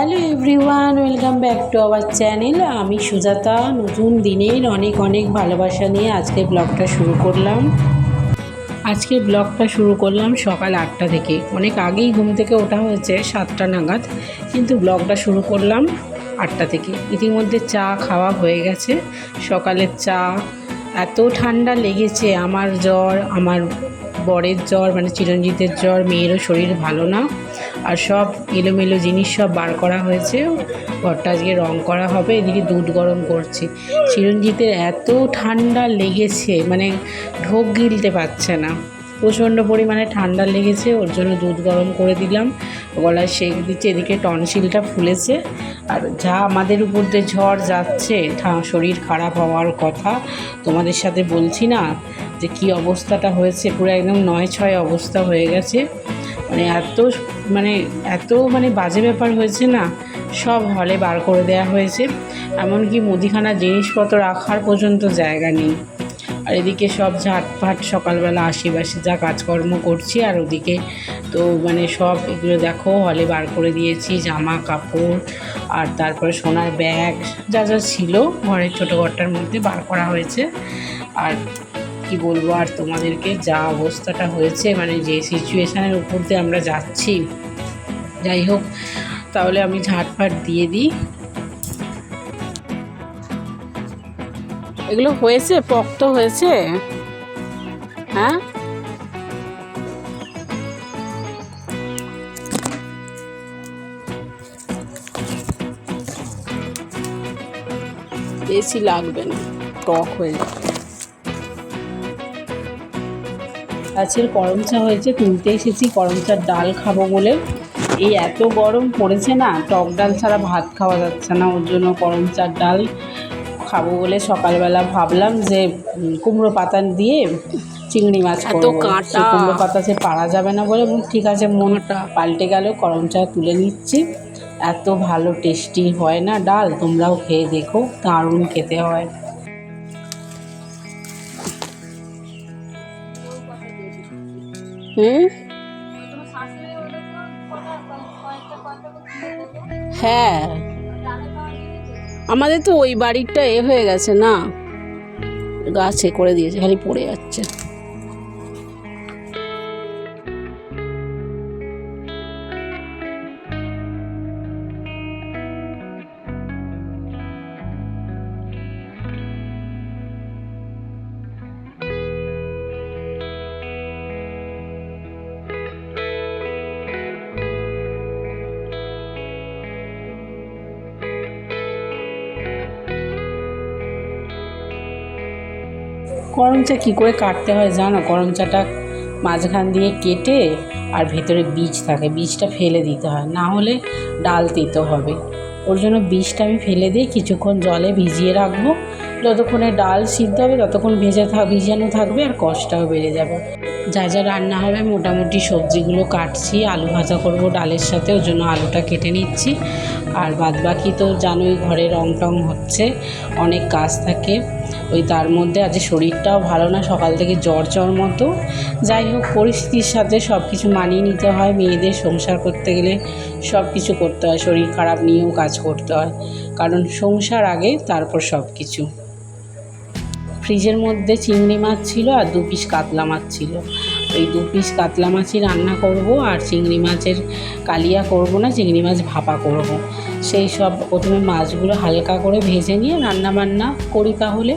Hello everyone welcome back to our channel আমি সুজাতা, নতুন দিনের অনেক অনেক ভালোবাসা নিয়ে আজকে ব্লগটা শুরু করলাম। আজকে ব্লগটা শুরু করলাম সকাল আটটা থেকে। অনেক আগেই ঘুম থেকে ওঠা হয়েছে সাতটা নাগাদ, কিন্তু ব্লগটা শুরু করলাম আটটা থেকে। ইতিমধ্যে চা খাওয়া হয়ে গেছে। সকালের চা, এত ঠান্ডা লেগেছে, আমার জ্বর, আমার বরের জ্বর মানে চিরঞ্জিতের জ্বর, মেয়েরও শরীর ভালো না। আর সব এলোমেলো জিনিস সব বার করা হয়েছে। ঘরটা আজকে রং করা হবে, এদিকে দুধ গরম করছি। চিরঞ্জিতের এত ঠান্ডা লেগেছে মানে ঢোক গিলতে পারছে না। প্রচণ্ড পরিমাণে ঠান্ডা লেগেছে, ওর জন্য দুধ গরম করে দিলাম। গলায় সেক দিচ্ছে, এদিকে টনসিলটা ফুলেছে। আর যা আমাদের উপর দিয়ে ঝড় যাচ্ছে শরীর খারাপ হওয়ার কথা তোমাদের সাথে বলছি না, যে কি অবস্থাটা হয়েছে, পুরো একদম নয় ছয় অবস্থা হয়ে গেছে। মানে এত মানে এত মানে বাজে ব্যাপার হয়েছে না, সব হলে বার করে দেওয়া হয়েছে। এমনকি মুদিখানা জিনিসপত্র রাখার পর্যন্ত জায়গা নেই। আর এদিকে সব ঝাটফাট সকালবেলা আশেপাশে যা কাজকর্ম করছি। আর ওদিকে তো মানে সব এগুলো দেখো, হলে বার করে দিয়েছি, জামা কাপড়, আর তারপরে সোনার ব্যাগ, যা যা ছিল ঘরের ছোটো ঘরটার মধ্যে বার করা হয়েছে। আর কি বলব আর তোমাদেরকে যা অবস্থাটা হয়েছে মানে যে সিচুয়েশানের উপর দিয়ে আমরা যাচ্ছি। যাই হোক, তাহলে আমি ঝাটফাট দিয়ে দিই। এগুলো হয়েছে? পক্ত হয়েছে? হ্যাঁ? বেশি লাগবে না টক হয়ে যাবে। গাছের করম চা হয়েছে তুলতে এসেছি করম চার ডাল খাব বলে। এই এত গরম পড়েছে না টক ডাল ছাড়া ভাত খাওয়া যাচ্ছে না ওর জন্য করম চার ডাল খাব বলে সকালবেলা ভাবলাম যে কুমড়ো পাতা দিয়ে চিংড়ি মাছ করব। কুমড়ো পাতা সে পারা যাবে না বলে ঠিক আছে মনটা পাল্টে গেল করম চা তুলে নিচ্ছি। এত ভালো টেস্টি হয় না ডাল তোমরাও খেয়ে দেখো দারুণ খেতে হয়। হুম? হ্যাঁ। আমাদের তো ওই বাড়িটা এ হয়ে গেছে না। গাছে করে দিয়েছে, খালি পড়ে যাচ্ছে। করম চা কী করে কাটতে হয় জানো? করম চাটা মাঝখান দিয়ে কেটে আর ভেতরে বীজ থাকে, বীজটা ফেলে দিতে হয়, না হলে ডাল দিতে হবে। ওর জন্য বীজটা আমি ফেলে দিয়ে কিছুক্ষণ জলে ভিজিয়ে রাখব। যতক্ষণে ডাল সিদ্ধ হবে, ততক্ষণ ভেজে থাক ভিজানো থাকবে আর কষ্টটাও বেড়ে যাবে। যা যা রান্না হবে, মোটামুটি সবজিগুলো কাটছি, আলু ভাজা করব ডালের সাথে, ওর জন্য আলুটা কেটে নিচ্ছি। আর বাদ বাকি তো জানোই ঘরে রং টং হচ্ছে, অনেক কাজ থাকে। ওই তার মধ্যে আজ শরীরটাও ভালো না, সকাল থেকে জ্বর জ্বর মতো। যাই হোক, পরিস্থিতির সাথে সব কিছু মানিয়ে নিতে হয়, মেয়েদের সংসার করতে গেলে সব কিছু করতে হয়, শরীর খারাপ নিয়েও কাজ করতে হয়। কারণ সংসার আগে, তারপর সব কিছু ফ্রিজের মধ্যে চিংড়ি মাছ ছিল আর দু পিস কাতলা মাছ ছিল। ওই দু পিস কাতলা মাছই রান্না করব আর চিংড়ি মাছের কালিয়া করব না, চিংড়ি মাছ ভাপা করব। সেই সব প্রথমে মাছগুলো হালকা করে ভেজে নিয়ে রান্না বান্না করি তাহলে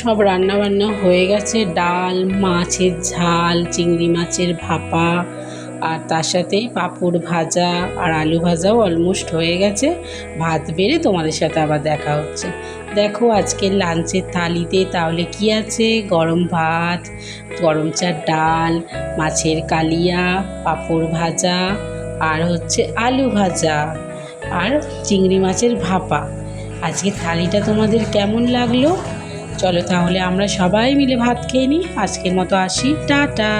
সব রান্না বান্না হয়ে গেছে। ডাল, মাছের ঝাল, চিংড়ি মাছের ভাপা, আর তার সাথে পাঁপড় ভাজা আর আলু ভাজাও অলমোস্ট হয়ে গেছে। ভাত বেড়ে তোমাদের সাথে আবার দেখা হচ্ছে। দেখো আজকের লাঞ্চের থালিতে তাহলে কি আছে? গরম ভাত, গরম চার ডাল, মাছের কালিয়া, পাঁপড় ভাজা, আর হচ্ছে আলু ভাজা, আর চিংড়ি মাছের ভাপা। আজকে থালিটা তোমাদের কেমন লাগল? চলো তাহলে আমরা সবাই মিলে ভাত খেয়ে নিই। আজকের মতো আসি। টাটা।